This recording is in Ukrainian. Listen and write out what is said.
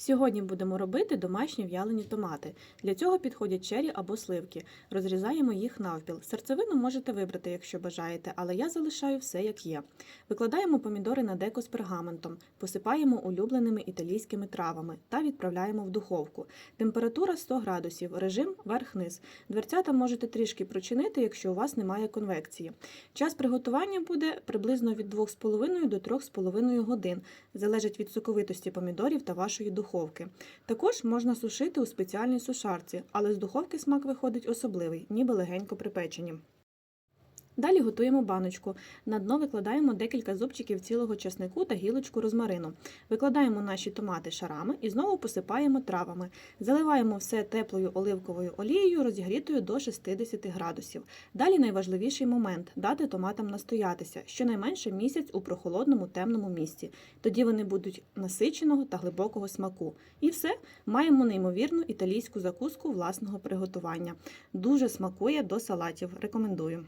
Сьогодні будемо робити домашні в'ялені томати. Для цього підходять чері або сливки. Розрізаємо їх навпіл. Серцевину можете вибрати, якщо бажаєте, але я залишаю все як є. Викладаємо помідори на деко з пергаментом, посипаємо улюбленими італійськими травами та відправляємо в духовку. Температура 100 градусів, режим верх-низ. Дверцята можете трішки прочинити, якщо у вас немає конвекції. Час приготування буде приблизно від 2,5 до 3,5 годин, залежить від соковитості помідорів та вашої духовки. Також можна сушити у спеціальній сушарці, але з духовки смак виходить особливий, ніби легенько припечені. Далі готуємо баночку. На дно викладаємо декілька зубчиків цілого часнику та гілочку розмарину. Викладаємо наші томати шарами і знову посипаємо травами. Заливаємо все теплою оливковою олією, розігрітою до 60 градусів. Далі найважливіший момент дати томатам настоятися щонайменше місяць у прохолодному темному місці. Тоді вони будуть насиченого та глибокого смаку. І все, маємо неймовірну італійську закуску власного приготування. Дуже смакує до салатів. Рекомендую.